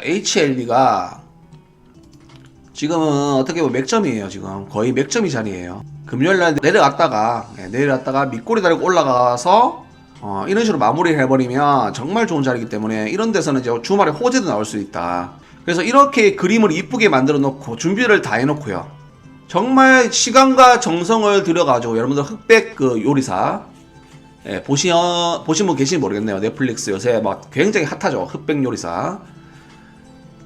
HLB가 지금은 어떻게 보면 맥점이에요. 지금 거의 맥점이 자리예요. 금요일 날 내려갔다가 예, 내려갔다가 밑꼬리 달고 올라가서 어, 이런 식으로 마무리를 해버리면 정말 좋은 자리이기 때문에 이런 데서는 이제 주말에 호재도 나올 수 있다. 그래서 이렇게 그림을 이쁘게 만들어 놓고 준비를 다 해놓고요. 정말 시간과 정성을 들여가지고 여러분들 흑백 그 요리사 예, 보시 보신 분 계신지 모르겠네요. 넷플릭스 요새 막 굉장히 핫하죠. 흑백 요리사.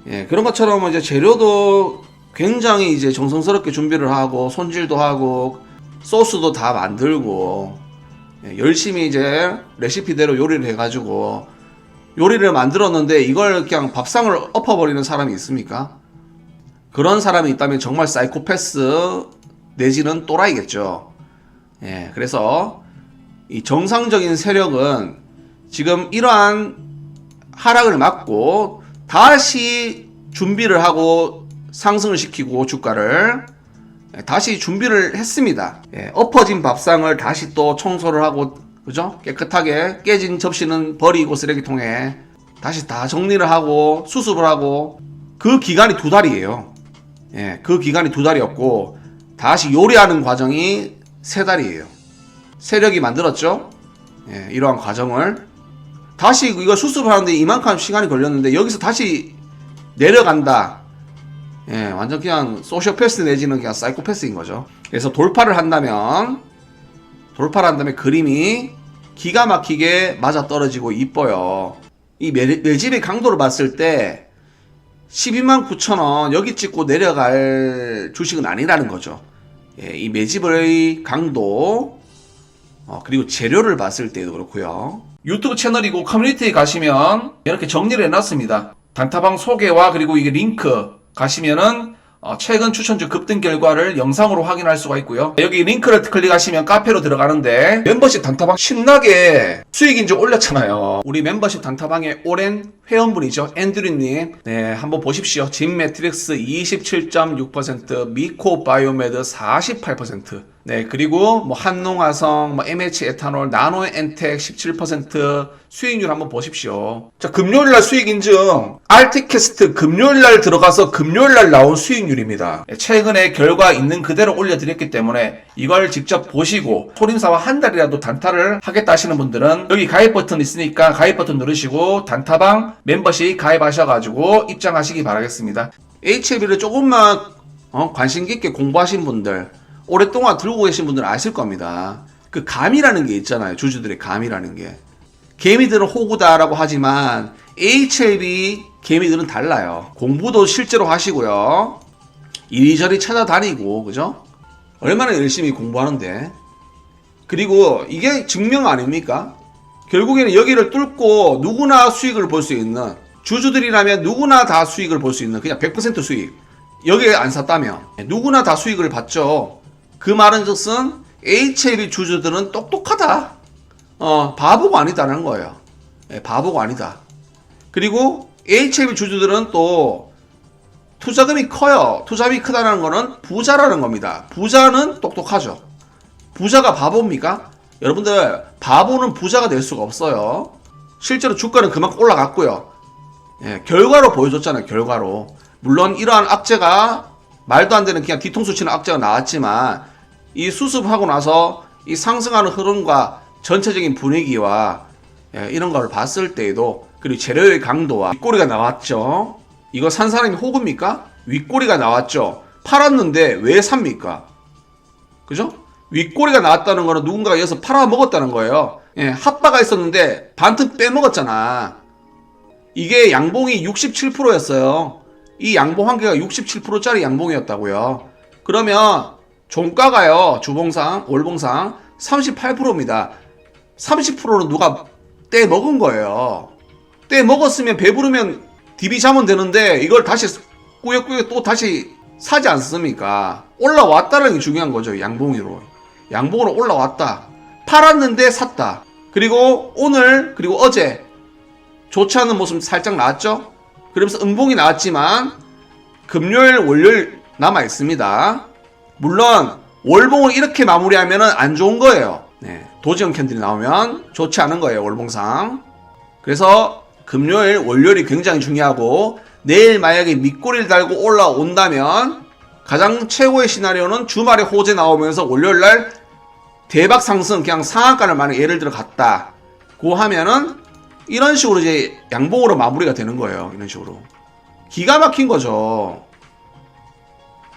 예, 그런 것처럼 이제 재료도 굉장히 이제 정성스럽게 준비를 하고 손질도 하고 소스도 다 만들고 예, 열심히 이제 레시피대로 요리를 해가지고 요리를 만들었는데 이걸 그냥 밥상을 엎어버리는 사람이 있습니까? 그런 사람이 있다면 정말 사이코패스 내지는 또라이겠죠. 예, 그래서 이 정상적인 세력은 지금 이러한 하락을 막고 다시 준비를 하고 상승을 시키고 주가를 예, 다시 준비를 했습니다. 예, 엎어진 밥상을 다시 또 청소를 하고 그죠? 깨끗하게 깨진 접시는 버리고 쓰레기통에 다시 다 정리를 하고 수습을 하고 그 기간이 두 달이에요. 예, 그 기간이 두 달이었고 다시 요리하는 과정이 세 달이에요. 세력이 만들었죠. 예, 이러한 과정을 다시 이거 수습을 하는데 이만큼 시간이 걸렸는데 여기서 다시 내려간다. 예, 완전 그냥 소시오패스 내지는 그냥 사이코패스인 거죠. 그래서 돌파를 한다면 돌파를 한다면 그림이 기가 막히게 맞아 떨어지고 이뻐요. 이 매, 매집의 강도를 봤을 때 12만 9천 원 여기 찍고 내려갈 주식은 아니라는 거죠. 예, 이 매집의 강도 어, 그리고 재료를 봤을 때도 그렇고요. 유튜브 채널이고 커뮤니티에 가시면 이렇게 정리를 해놨습니다. 단타방 소개와 그리고 이게 링크 가시면은 어, 최근 추천주 급등 결과를 영상으로 확인할 수가 있고요. 여기 링크를 클릭하시면 카페로 들어가는데 멤버십 단타방 신나게 수익 인증 올렸잖아요. 우리 멤버십 단타방의 오랜 회원분이죠. 앤드류님. 네, 한번 보십시오. 진 매트릭스 27.6%, 미코 바이오메드 48%. 네, 그리고 뭐 한농화성, 뭐 MH 에탄올, 나노 엔텍 17% 수익률 한번 보십시오. 자, 금요일 날 수익 인증. 알티캐스트 금요일 날 들어가서 금요일 날 나온 수익률입니다. 네, 최근에 결과 있는 그대로 올려 드렸기 때문에 이걸 직접 보시고 소림사와 한 달이라도 단타를 하겠다 하시는 분들은 여기 가입 버튼 있으니까 가입 버튼 누르시고 단타방 멤버십 가입하셔 가지고 입장하시기 바라겠습니다. HLB를 조금만 어, 관심 깊게 공부하신 분들 오랫동안 들고 계신 분들은 아실 겁니다. 그 감이라는 게 있잖아요. 주주들의 감이라는 게. 개미들은 호구다라고 하지만 HLB 개미들은 달라요. 공부도 실제로 하시고요. 이리저리 찾아다니고, 그죠? 얼마나 열심히 공부하는데. 그리고 이게 증명 아닙니까? 결국에는 여기를 뚫고 누구나 수익을 볼 수 있는 주주들이라면 누구나 다 수익을 볼 수 있는 그냥 100% 수익. 여기에 안 샀다면 누구나 다 수익을 봤죠. 그 말은 즉슨 HLB 주주들은 똑똑하다. 어, 바보가 아니다라는 거예요. 예, 바보가 아니다. 그리고 HLB 주주들은 또 투자금이 커요. 투자금이 크다는 거는 부자라는 겁니다. 부자는 똑똑하죠. 부자가 바보입니까? 여러분들 바보는 부자가 될 수가 없어요. 실제로 주가는 그만큼 올라갔고요. 예, 결과로 보여줬잖아요. 결과로. 물론 이러한 악재가 말도 안 되는 그냥 뒤통수 치는 악재가 나왔지만 이 수습하고 나서 이 상승하는 흐름과 전체적인 분위기와 예, 이런 걸 봤을 때에도 그리고 재료의 강도와 윗꼬리가 나왔죠. 이거 산 사람이 호구입니까? 윗꼬리가 나왔죠. 팔았는데 왜 삽니까? 그죠? 윗꼬리가 나왔다는 거는 누군가가 여기서 팔아먹었다는 거예요. 예, 핫바가 있었는데 반틈 빼먹었잖아. 이게 양봉이 67%였어요. 이 양봉 한계가 67%짜리 양봉이었다고요. 그러면 종가가요. 주봉상, 월봉상 38%입니다. 30%는 누가 떼 먹은 거예요. 떼 먹었으면 배부르면 DB 자면 되는데 이걸 다시 꾸역꾸역 또 다시 사지 않습니까? 올라왔다는 게 중요한 거죠. 양봉으로. 양봉으로 올라왔다. 팔았는데 샀다. 그리고 오늘 그리고 어제 좋지 않은 모습 살짝 나왔죠? 그러면서 음봉이 나왔지만 금요일 월요일 남아 있습니다. 물론 월봉을 이렇게 마무리하면 안 좋은 거예요. 네, 도지형 캔들이 나오면 좋지 않은 거예요. 월봉상. 그래서 금요일 월요일이 굉장히 중요하고 내일 만약에 밑꼬리를 달고 올라온다면 가장 최고의 시나리오는 주말에 호재 나오면서 월요일 날 대박 상승 그냥 상한가를 만약 예를 들어 갔다. 고 하면은 이런 식으로 이제 양봉으로 마무리가 되는 거예요. 이런 식으로. 기가 막힌 거죠.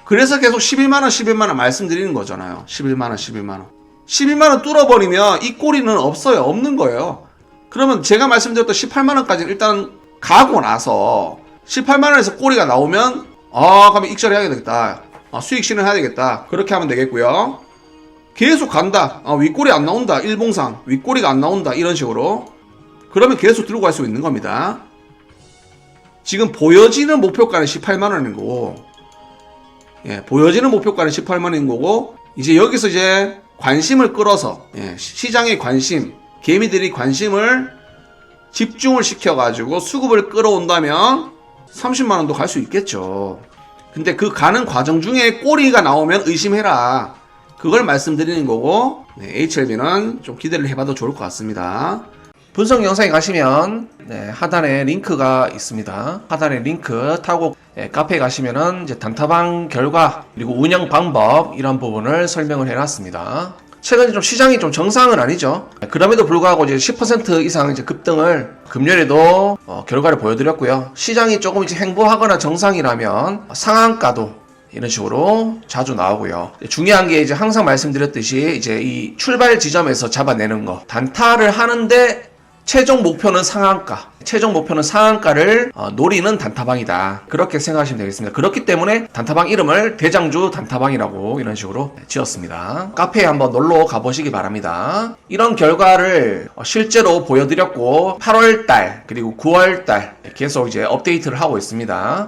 그래서 계속 11만원, 11만원 말씀드리는 거잖아요. 11만원, 11만원. 11만원 뚫어버리면 이 꼬리는 없어요. 없는 거예요. 그러면 제가 말씀드렸던 18만원까지 일단 가고 나서 18만원에서 꼬리가 나오면 아, 그러면 익절 해야 되겠다. 아, 수익 실현해야 되겠다. 그렇게 하면 되겠고요. 계속 간다. 아, 윗꼬리 안 나온다. 일봉상. 윗꼬리가 안 나온다. 이런 식으로. 그러면 계속 들고 갈 수 있는 겁니다. 지금 보여지는 목표가는 18만 원인 거고, 예, 보여지는 목표가는 18만 원인 거고, 이제 여기서 이제 관심을 끌어서, 예, 시- 시장의 관심, 개미들이 관심을 집중을 시켜가지고 수급을 끌어온다면 30만 원도 갈 수 있겠죠. 근데 그 가는 과정 중에 꼬리가 나오면 의심해라. 그걸 말씀드리는 거고, 네, HLB는 좀 기대를 해봐도 좋을 것 같습니다. 분석 영상에 가시면 네, 하단에 링크가 있습니다. 하단에 링크 타고 예, 카페에 가시면은 이제 단타방 결과 그리고 운영 방법 이런 부분을 설명을 해놨습니다. 최근 좀 시장이 좀 정상은 아니죠. 그럼에도 불구하고 이제 10% 이상 이제 급등을 금요일에도 어, 결과를 보여드렸고요. 시장이 조금 이제 행보하거나 정상이라면 상한가도 이런 식으로 자주 나오고요. 중요한 게 이제 항상 말씀드렸듯이 이제 이 출발 지점에서 잡아내는 거. 단타를 하는데 최종 목표는 상한가. 최종 목표는 상한가를 어, 노리는 단타방이다. 그렇게 생각하시면 되겠습니다. 그렇기 때문에 단타방 이름을 대장주 단타방이라고 이런 식으로 지었습니다. 카페에 한번 놀러 가보시기 바랍니다. 이런 결과를 어, 실제로 보여드렸고 8월달 그리고 9월달 계속 이제 업데이트를 하고 있습니다.